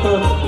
Oh.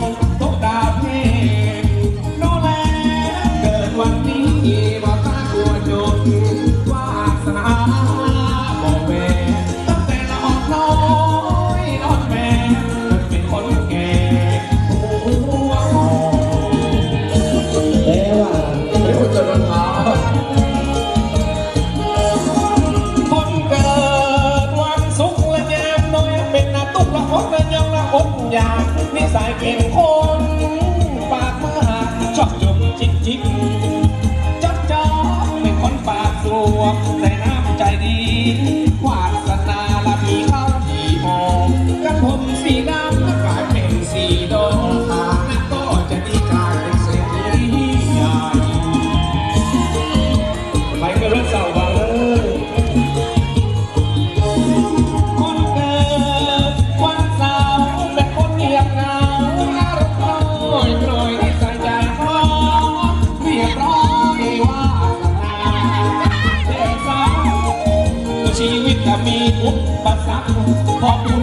home. ยานิสายเก่งโค passado, copo